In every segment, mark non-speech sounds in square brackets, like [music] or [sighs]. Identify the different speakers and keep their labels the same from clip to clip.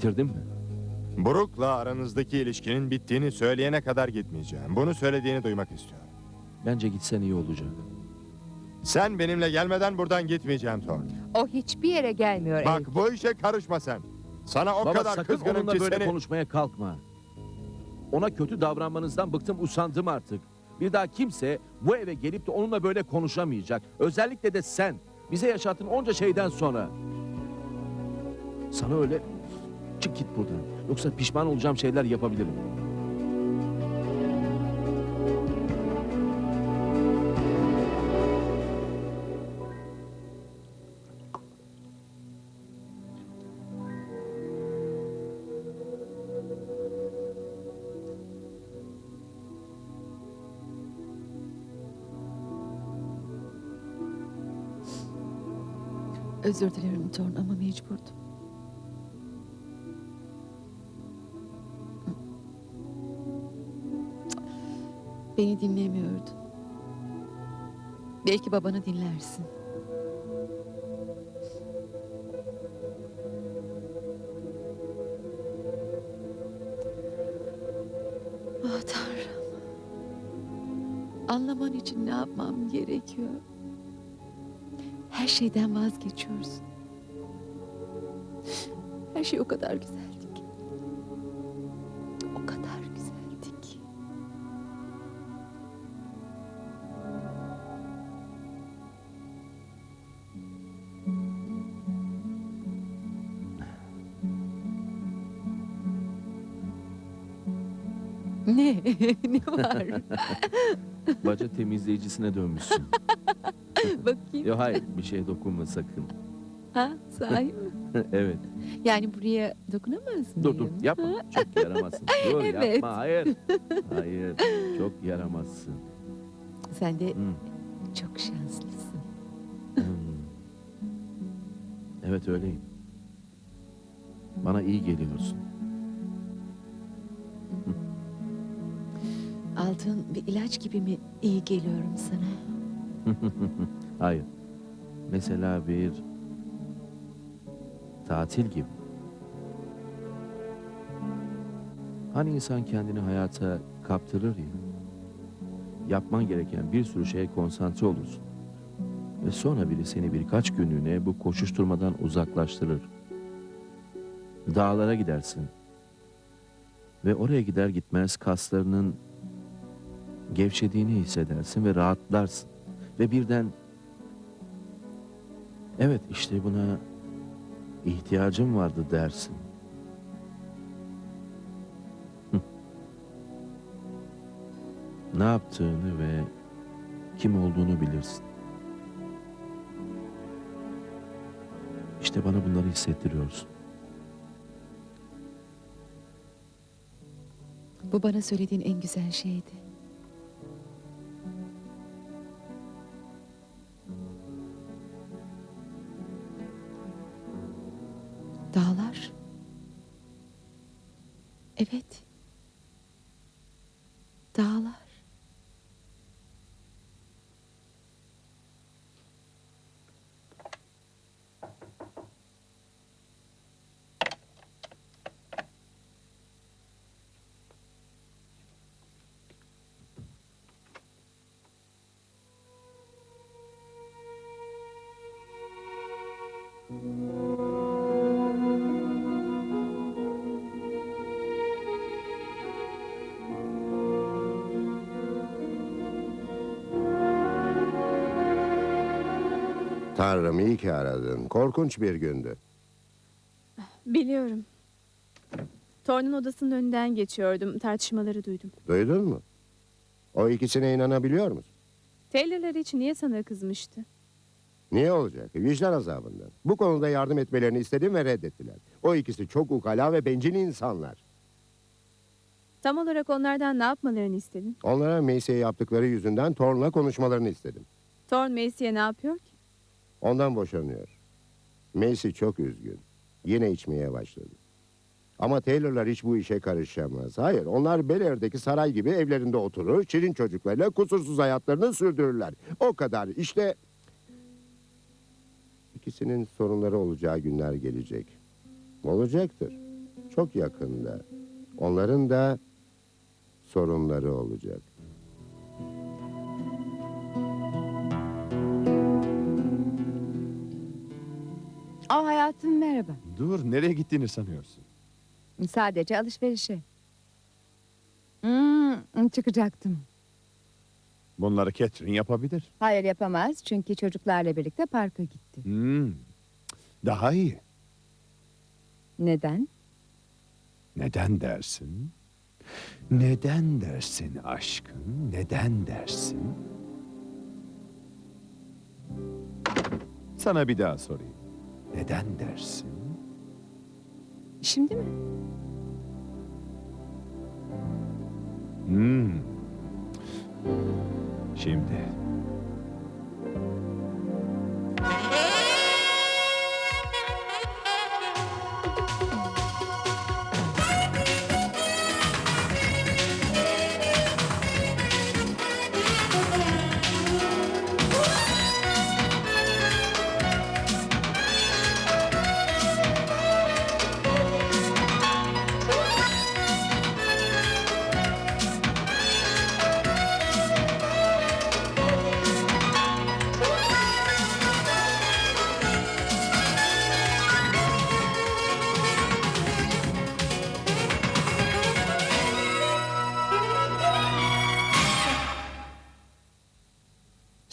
Speaker 1: Bitirdin mi?
Speaker 2: Brooke'la aranızdaki ilişkinin bittiğini söyleyene kadar gitmeyeceğim. Bunu söylediğini duymak istiyorum.
Speaker 1: Bence gitsen iyi olacak.
Speaker 2: Sen benimle gelmeden buradan gitmeyeceğim Thor.
Speaker 3: O hiçbir yere gelmiyor.
Speaker 2: Bak
Speaker 3: Elf.
Speaker 2: bu işe karışma sen. Sana o
Speaker 1: Baba
Speaker 2: kadar
Speaker 1: sakın
Speaker 2: kızgınım
Speaker 1: onunla
Speaker 2: ki
Speaker 1: böyle
Speaker 2: seni...
Speaker 1: konuşmaya kalkma. Ona kötü davranmanızdan bıktım usandım artık. Bir daha kimse bu eve gelip de onunla böyle konuşamayacak. Özellikle de sen. Bize yaşattığın onca şeyden sonra. Sana öyle çık git buradan. Yoksa pişman olacağım şeyler yapabilirim.
Speaker 4: Özür dilerim Thorn ama mecburdum. Beni dinlemiyordun. Belki babanı dinlersin. Ah Tanrım. Anlaman için ne yapmam gerekiyor? Her şeyden vazgeçiyorsun. Her şey o kadar güzeldi [laughs] Ne? ne var? [laughs]
Speaker 1: Baca temizleyicisine dönmüşsün. [laughs]
Speaker 4: Bakayım.
Speaker 1: Yok hayır bir şeye dokunma sakın.
Speaker 4: Ha, sahi mi?
Speaker 1: evet.
Speaker 4: Yani buraya dokunamaz mıyım?
Speaker 1: Dur dur yapma. Çok yaramazsın. Dur
Speaker 4: Evet.
Speaker 1: yapma hayır. Hayır. Çok yaramazsın.
Speaker 4: Sen de
Speaker 1: Hmm.
Speaker 4: çok şanslısın.
Speaker 1: Hmm. Evet öyleyim. Bana iyi geliyorsun.
Speaker 4: Altın bir ilaç gibi mi iyi geliyorum sana? [laughs]
Speaker 1: Hayır. Mesela bir tatil gibi. Hani insan kendini hayata kaptırır ya. Yapman gereken bir sürü şeye konsantre olursun. Ve sonra biri seni birkaç günlüğüne bu koşuşturmadan uzaklaştırır. Dağlara gidersin. Ve oraya gider gitmez kaslarının gevşediğini hissedersin ve rahatlarsın. Ve birden evet işte buna ihtiyacım vardı dersin. Ne yaptığını ve kim olduğunu bilirsin. İşte bana bunları hissettiriyorsun.
Speaker 4: Bu bana söylediğin en güzel şeydi.
Speaker 5: Tanrım iyi ki aradın. Korkunç bir gündü.
Speaker 6: Biliyorum. Thorne'un odasının önünden geçiyordum. Tartışmaları duydum.
Speaker 5: Duydun mu? O ikisine inanabiliyor musun?
Speaker 6: Taylor'lar için niye sana kızmıştı?
Speaker 5: Niye olacak? Vicdan azabından. Bu konuda yardım etmelerini istedim ve reddettiler. O ikisi çok ukala ve bencil insanlar.
Speaker 6: Tam olarak onlardan ne yapmalarını istedin?
Speaker 5: Onlara Macy'ye yaptıkları yüzünden Thorne'la konuşmalarını istedim.
Speaker 6: Thorne Macy'ye ne yapıyor ki?
Speaker 5: Ondan boşanıyor. Macy çok üzgün. Yine içmeye başladı. Ama Taylor'lar hiç bu işe karışamaz. Hayır, onlar Bel Air'deki saray gibi evlerinde oturur, şirin çocuklarıyla kusursuz hayatlarını sürdürürler. O kadar. İşte ikisinin sorunları olacağı günler gelecek. Olacaktır. çok yakında. Onların da sorunları olacak.
Speaker 7: Aa hayatım merhaba.
Speaker 2: Dur, nereye gittiğini sanıyorsun?
Speaker 7: Sadece alışverişe. Hmm, çıkacaktım.
Speaker 2: Bunları Catherine yapabilir.
Speaker 7: Hayır yapamaz çünkü çocuklarla birlikte parka gitti.
Speaker 2: Hmm. Daha iyi.
Speaker 7: Neden?
Speaker 2: Neden dersin? Neden dersin aşkım? Neden dersin? Sana bir daha sorayım. Neden dersin?
Speaker 7: Şimdi mi?
Speaker 2: Hmm. Şimdi.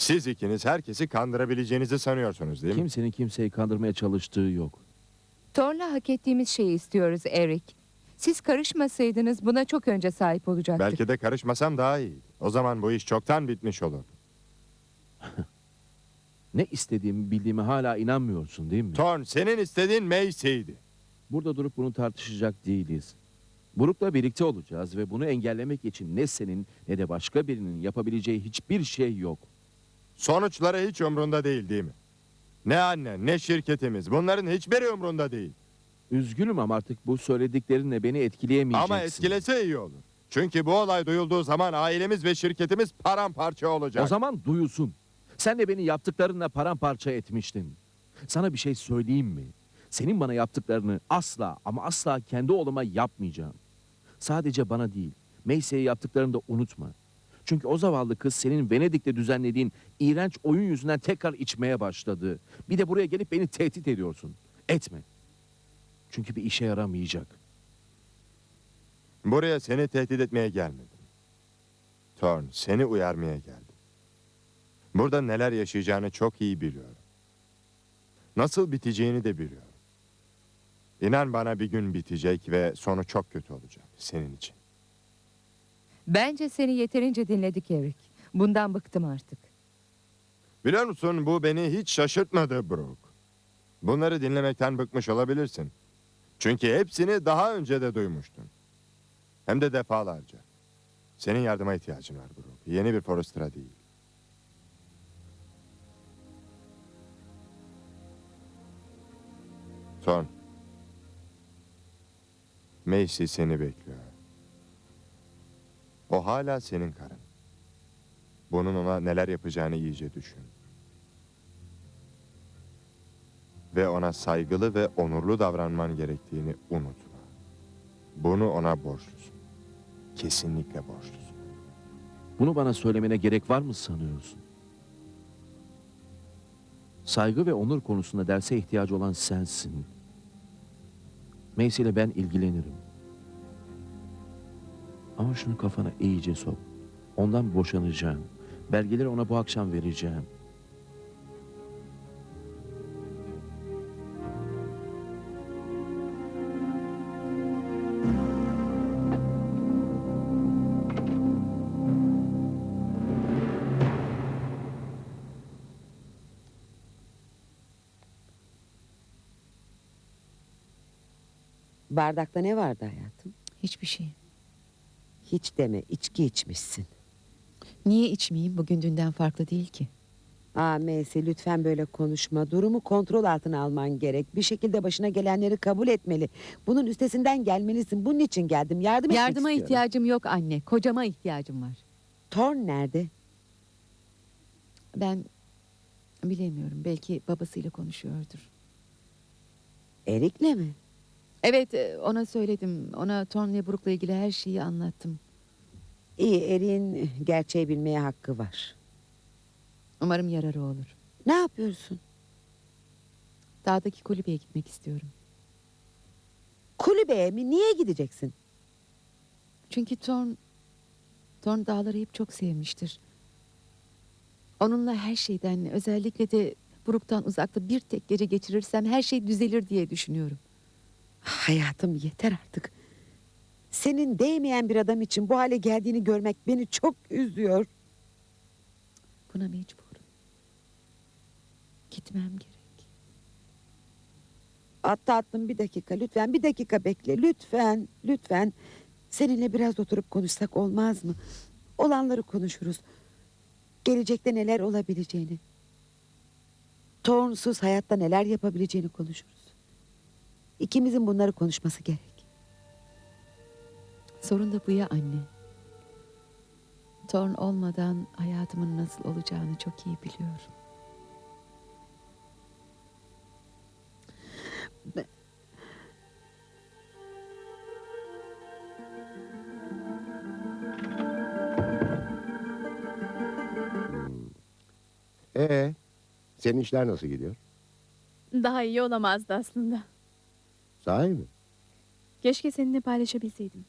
Speaker 2: Siz ikiniz herkesi kandırabileceğinizi sanıyorsunuz değil mi?
Speaker 1: Kimsenin kimseyi kandırmaya çalıştığı yok.
Speaker 7: Thor'la hak ettiğimiz şeyi istiyoruz Eric. Siz karışmasaydınız buna çok önce sahip olacaktık.
Speaker 2: Belki de karışmasam daha iyi. O zaman bu iş çoktan bitmiş olur. [laughs]
Speaker 1: Ne istediğimi bildiğime hala inanmıyorsun değil mi?
Speaker 2: Thorn senin istediğin Macy'ydi.
Speaker 1: Burada durup bunu tartışacak değiliz. Brooke'la birlikte olacağız ve bunu engellemek için ne senin ne de başka birinin yapabileceği hiçbir şey yok.
Speaker 2: Sonuçları hiç umrunda değil değil mi? Ne annen ne şirketimiz bunların hiçbiri umrunda değil.
Speaker 1: Üzgünüm ama artık bu söylediklerinle beni etkileyemeyeceksin.
Speaker 2: Ama etkilese iyi olur. Çünkü bu olay duyulduğu zaman ailemiz ve şirketimiz paramparça olacak.
Speaker 1: O zaman duyulsun. Sen de beni yaptıklarınla paramparça etmiştin. Sana bir şey söyleyeyim mi? Senin bana yaptıklarını asla ama asla kendi oğluma yapmayacağım. Sadece bana değil, Macy'ye yaptıklarını da unutma. Çünkü o zavallı kız senin Venedik'te düzenlediğin iğrenç oyun yüzünden tekrar içmeye başladı. Bir de buraya gelip beni tehdit ediyorsun. Etme. Çünkü bir işe yaramayacak.
Speaker 2: Buraya seni tehdit etmeye gelmedim. Thorn seni uyarmaya geldim. Burada neler yaşayacağını çok iyi biliyorum. Nasıl biteceğini de biliyorum. İnan bana bir gün bitecek ve sonu çok kötü olacak senin için.
Speaker 7: Bence seni yeterince dinledik Eric. Bundan bıktım artık.
Speaker 2: Biliyor musun bu beni hiç şaşırtmadı Brooke. Bunları dinlemekten bıkmış olabilirsin. Çünkü hepsini daha önce de duymuştun. Hem de defalarca. Senin yardıma ihtiyacın var Brooke. Yeni bir Forrester'a değil. Son. Macy seni bekliyor. O hala senin karın. Bunun ona neler yapacağını iyice düşün. Ve ona saygılı ve onurlu davranman gerektiğini unutma. Bunu ona borçlusun. Kesinlikle borçlusun.
Speaker 1: Bunu bana söylemene gerek var mı sanıyorsun? Saygı ve onur konusunda derse ihtiyacı olan sensin. Macy ben ilgilenirim. Ama şunu kafana iyice sok. Ondan boşanacağım. Belgeleri ona bu akşam vereceğim.
Speaker 8: Bardakta ne vardı hayatım?
Speaker 4: Hiçbir şey.
Speaker 8: Hiç deme içki içmişsin.
Speaker 4: Niye içmeyeyim? Bugün dünden farklı değil ki.
Speaker 8: Aa Meysi lütfen böyle konuşma. Durumu kontrol altına alman gerek. Bir şekilde başına gelenleri kabul etmeli. Bunun üstesinden gelmelisin. Bunun için geldim. Yardım etmek
Speaker 4: Yardıma
Speaker 8: istiyorum.
Speaker 4: ihtiyacım yok anne. Kocama ihtiyacım var.
Speaker 8: Thorn nerede?
Speaker 4: Ben bilemiyorum. Belki babasıyla konuşuyordur.
Speaker 8: Erik'le mi?
Speaker 4: Evet e, ona söyledim. Ona Thorn ve Brooke'la ilgili her şeyi anlattım.
Speaker 8: İyi Erik'in gerçeği bilmeye hakkı var.
Speaker 4: Umarım yararı olur.
Speaker 8: Ne yapıyorsun?
Speaker 4: Dağdaki kulübeye gitmek istiyorum.
Speaker 8: Kulübeye mi? Niye gideceksin?
Speaker 4: Çünkü Thorn, Thorn dağları hep çok sevmiştir. Onunla her şeyden, özellikle de Brooke'dan uzakta bir tek gece geçirirsem her şey düzelir diye düşünüyorum.
Speaker 8: Hayatım yeter artık. Senin değmeyen bir adam için bu hale geldiğini görmek beni çok üzüyor.
Speaker 4: Buna mecburum. Gitmem gerek.
Speaker 8: Atla attım bir dakika lütfen bir dakika bekle lütfen lütfen. Seninle biraz oturup konuşsak olmaz mı? Olanları konuşuruz. Gelecekte neler olabileceğini. Tornsuz hayatta neler yapabileceğini konuşuruz. İkimizin bunları konuşması gerek.
Speaker 4: Sorun da bu ya anne. Thorn olmadan hayatımın nasıl olacağını çok iyi biliyorum.
Speaker 5: Ee, senin işler nasıl gidiyor?
Speaker 6: Daha iyi olamazdı aslında.
Speaker 5: Sahi mi?
Speaker 6: Keşke seninle paylaşabilseydim.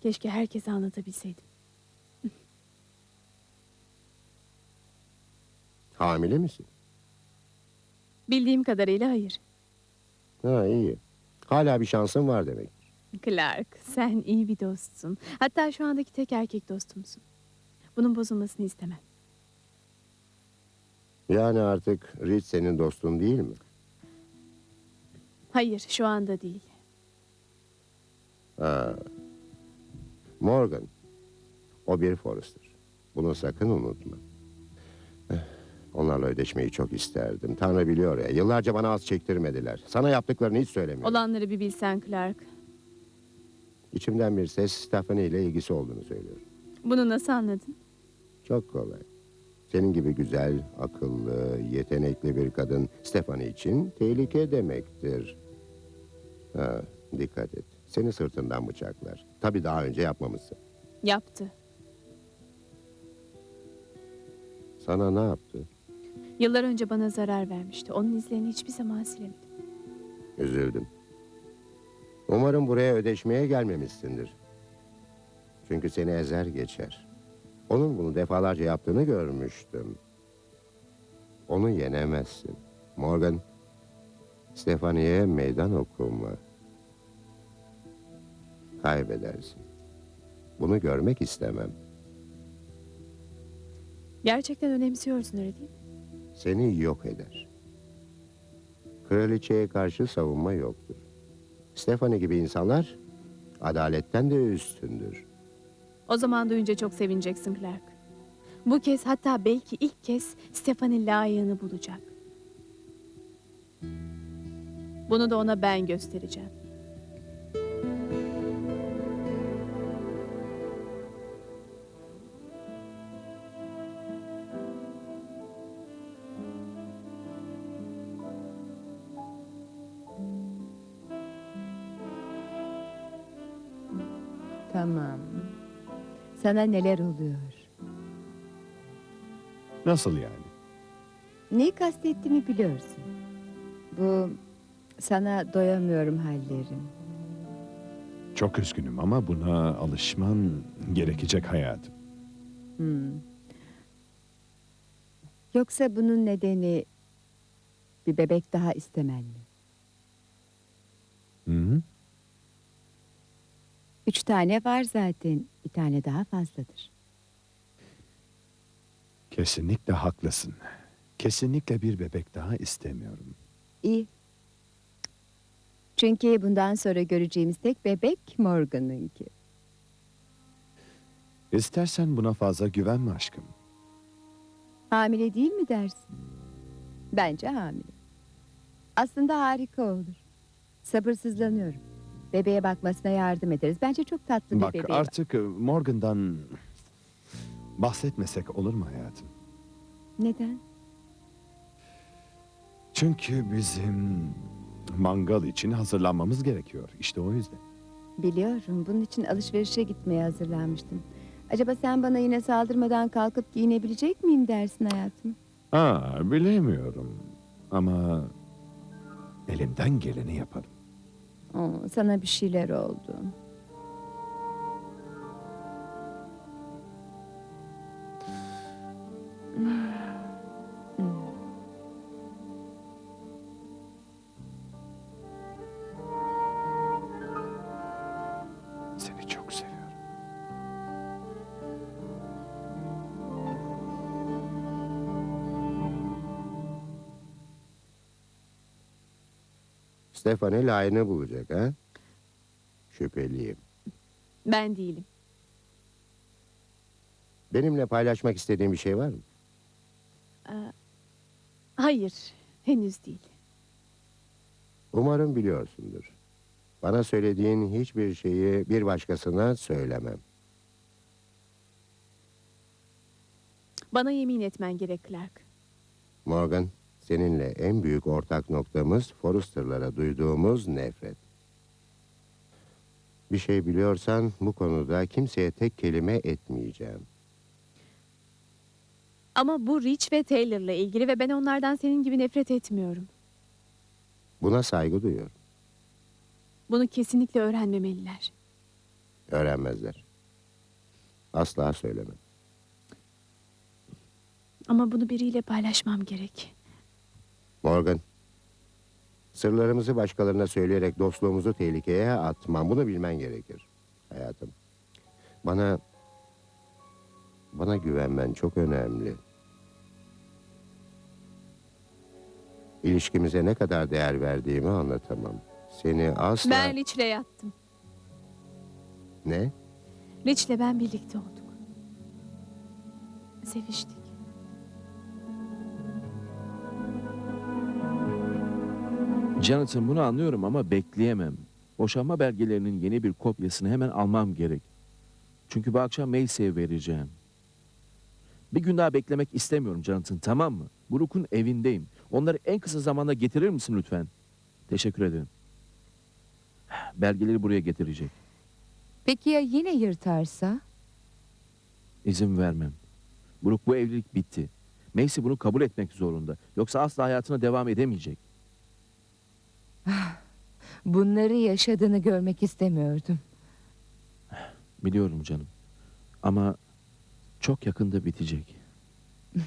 Speaker 6: Keşke herkese anlatabilseydim. [laughs]
Speaker 5: Hamile misin?
Speaker 6: Bildiğim kadarıyla hayır.
Speaker 5: Ha iyi. Hala bir şansın var demek.
Speaker 6: Clark, sen iyi bir dostsun. Hatta şu andaki tek erkek dostumsun. Bunun bozulmasını istemem.
Speaker 5: Yani artık Reed senin dostun değil mi?
Speaker 6: Hayır, şu anda değil.
Speaker 5: Ha. Morgan. O bir Forrester. Bunu sakın unutma. Eh, Onlarla ödeşmeyi çok isterdim. Tanrı biliyor ya. Yıllarca bana az çektirmediler. Sana yaptıklarını hiç söylemiyorum.
Speaker 6: Olanları bir bilsen Clark.
Speaker 5: İçimden bir ses Stephanie ile ilgisi olduğunu söylüyor.
Speaker 6: Bunu nasıl anladın?
Speaker 5: Çok kolay. Senin gibi güzel, akıllı, yetenekli bir kadın Stephanie için tehlike demektir. Ha, dikkat et. Seni sırtından bıçaklar. Tabii daha önce yapmamışsın.
Speaker 6: Yaptı.
Speaker 5: Sana ne yaptı?
Speaker 6: Yıllar önce bana zarar vermişti. Onun izlerini hiçbir zaman silemedim.
Speaker 5: Üzüldüm. Umarım buraya ödeşmeye gelmemişsindir. Çünkü seni ezer geçer. Onun bunu defalarca yaptığını görmüştüm. Onu yenemezsin. Morgan, Stefani'ye meydan okuma. Kaybedersin. Bunu görmek istemem.
Speaker 6: Gerçekten önemsiyorsun öyle değil mi?
Speaker 5: Seni yok eder. Kraliçeye karşı savunma yoktur. Stefani gibi insanlar adaletten de üstündür.
Speaker 6: O zaman duyunca çok sevineceksin Clark. Bu kez hatta belki ilk kez Stephanie layığını bulacak. Bunu da ona ben göstereceğim.
Speaker 7: Tamam. Sana neler oluyor?
Speaker 2: Nasıl yani?
Speaker 7: Neyi kastettiğimi biliyorsun. Bu sana doyamıyorum hallerim.
Speaker 9: Çok üzgünüm ama buna alışman gerekecek hayatım.
Speaker 7: Hmm. Yoksa bunun nedeni bir bebek daha istemen mi?
Speaker 9: Hı hı.
Speaker 7: Üç tane var zaten. Bir tane daha fazladır.
Speaker 9: Kesinlikle haklısın. Kesinlikle bir bebek daha istemiyorum.
Speaker 7: İyi. Çünkü bundan sonra göreceğimiz tek bebek Morgan'ınki.
Speaker 9: İstersen buna fazla güvenme aşkım.
Speaker 7: Hamile değil mi dersin? Bence hamile. Aslında harika olur. Sabırsızlanıyorum. Bebeğe bakmasına yardım ederiz. Bence çok tatlı bir
Speaker 9: Bak
Speaker 7: bebeği var.
Speaker 9: artık e, Morgan'dan bahsetmesek olur mu hayatım?
Speaker 7: Neden?
Speaker 9: Çünkü bizim Mangal için hazırlanmamız gerekiyor. İşte o yüzden.
Speaker 7: Biliyorum. Bunun için alışverişe gitmeye hazırlanmıştım. Acaba sen bana yine saldırmadan kalkıp giyinebilecek miyim dersin hayatım?
Speaker 9: Ha, bilemiyorum. Ama elimden geleni yaparım.
Speaker 7: Oo, sana bir şeyler oldu.
Speaker 5: Stefani layığını bulacak ha? Şüpheliyim.
Speaker 6: Ben değilim.
Speaker 5: Benimle paylaşmak istediğin bir şey var mı?
Speaker 6: Hayır, henüz değil.
Speaker 5: Umarım biliyorsundur. Bana söylediğin hiçbir şeyi bir başkasına söylemem.
Speaker 6: Bana yemin etmen gerek Clark.
Speaker 5: Morgan, seninle en büyük ortak noktamız Forrester'lara duyduğumuz nefret. Bir şey biliyorsan bu konuda kimseye tek kelime etmeyeceğim.
Speaker 6: Ama bu Rich ve Taylor'la ilgili ve ben onlardan senin gibi nefret etmiyorum.
Speaker 5: Buna saygı duyuyorum.
Speaker 6: Bunu kesinlikle öğrenmemeliler.
Speaker 5: Öğrenmezler. Asla söylemem.
Speaker 6: Ama bunu biriyle paylaşmam gerek.
Speaker 5: Morgan, sırlarımızı başkalarına söyleyerek dostluğumuzu tehlikeye atmam. Bunu bilmen gerekir hayatım. Bana, bana güvenmen çok önemli. İlişkimize ne kadar değer verdiğimi anlatamam. Seni asla...
Speaker 6: Ben Rich'le yattım.
Speaker 5: Ne?
Speaker 6: Rich'le ben birlikte olduk. Seviştik.
Speaker 1: Jonathan bunu anlıyorum ama bekleyemem. Boşanma belgelerinin yeni bir kopyasını hemen almam gerek. Çünkü bu akşam Macy'ye vereceğim. Bir gün daha beklemek istemiyorum Jonathan tamam mı? Brooke'un evindeyim. Onları en kısa zamanda getirir misin lütfen? Teşekkür ederim. Belgeleri buraya getirecek.
Speaker 4: Peki ya yine yırtarsa?
Speaker 1: İzin vermem. Brooke bu evlilik bitti. Macy bunu kabul etmek zorunda. Yoksa asla hayatına devam edemeyecek.
Speaker 4: Bunları yaşadığını görmek istemiyordum.
Speaker 1: Biliyorum canım. Ama çok yakında bitecek. [laughs]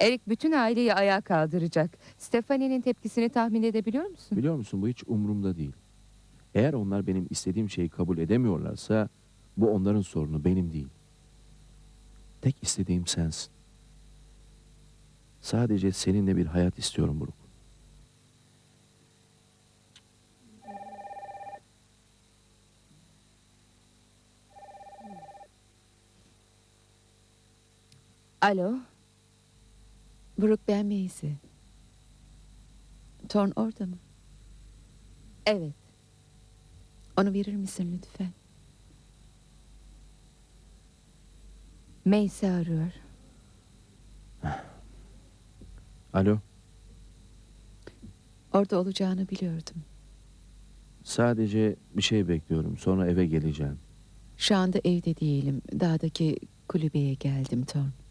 Speaker 4: Eric bütün aileyi ayağa kaldıracak. Stephanie'nin tepkisini tahmin edebiliyor musun?
Speaker 1: Biliyor musun bu hiç umurumda değil. Eğer onlar benim istediğim şeyi kabul edemiyorlarsa bu onların sorunu benim değil. Tek istediğim sensin. Sadece seninle bir hayat istiyorum Brooke.
Speaker 4: Alo. Brooke ben Macy. Thorn orada mı? Evet. Onu verir misin lütfen? Macy arıyor. [sighs]
Speaker 1: Alo,
Speaker 4: Orada olacağını biliyordum.
Speaker 1: sadece bir şey bekliyorum. Sonra eve geleceğim.
Speaker 4: Şu anda evde değilim. Dağdaki kulübeye geldim Thorn.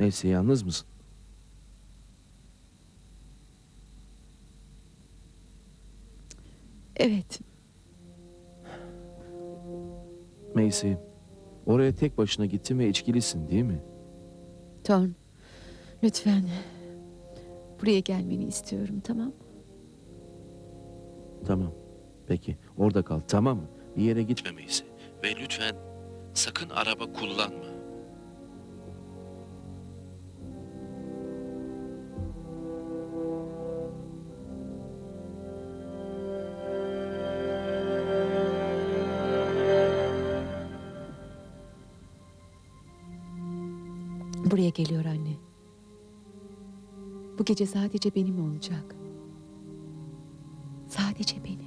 Speaker 1: Neyse yalnız mısın?
Speaker 4: Evet.
Speaker 1: Macy, oraya tek başına gittin ve içkilisin değil mi?
Speaker 4: Thorn. Lütfen. Buraya gelmeni istiyorum tamam mı?
Speaker 1: Tamam. Peki, orada kal tamam mı? Bir yere gitme Macy. Ve lütfen sakın araba kullanma.
Speaker 4: Buraya geliyor anne. Bu gece sadece benim olacak. Sadece benim.